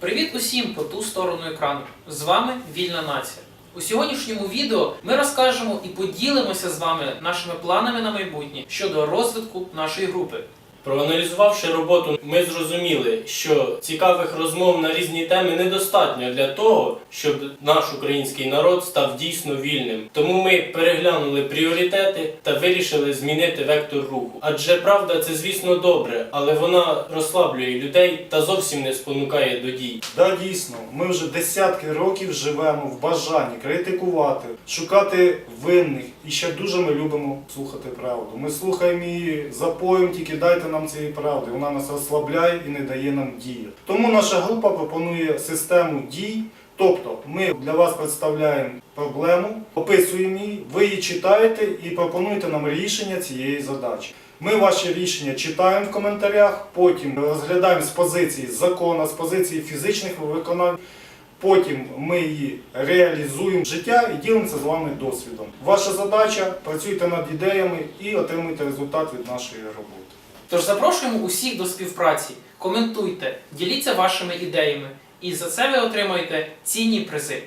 Привіт усім по ту сторону екрану. З вами Вільна Нація. У сьогоднішньому відео ми розкажемо і поділимося з вами нашими планами на майбутнє щодо розвитку нашої групи. Проаналізувавши роботу, ми зрозуміли, що цікавих розмов на різні теми недостатньо для того, щоб наш український народ став дійсно вільним. Тому ми переглянули пріоритети та вирішили змінити вектор руху. Адже правда це, звісно, добре, але вона розслаблює людей та зовсім не спонукає до дій. Да, дійсно, ми вже десятки років живемо в бажанні критикувати, шукати винних. І ще дуже ми любимо слухати правду. Ми слухаємо її запоєм, тільки дайте нам цієї правди. Вона нас розслабляє і не дає нам діяти. Тому наша група пропонує систему дій. Тобто ми для вас представляємо проблему, описуємо її, ви її читаєте і пропонуєте нам рішення цієї задачі. Ми ваші рішення читаємо в коментарях, потім розглядаємо з позиції закону, з позиції фізичних виконань. Потім ми її реалізуємо в життя і ділимося з вами досвідом. Ваша задача працюйте над ідеями і отримуйте результат від нашої роботи. Тож запрошуємо усіх до співпраці, коментуйте, діліться вашими ідеями, і за це ви отримаєте цінні призи.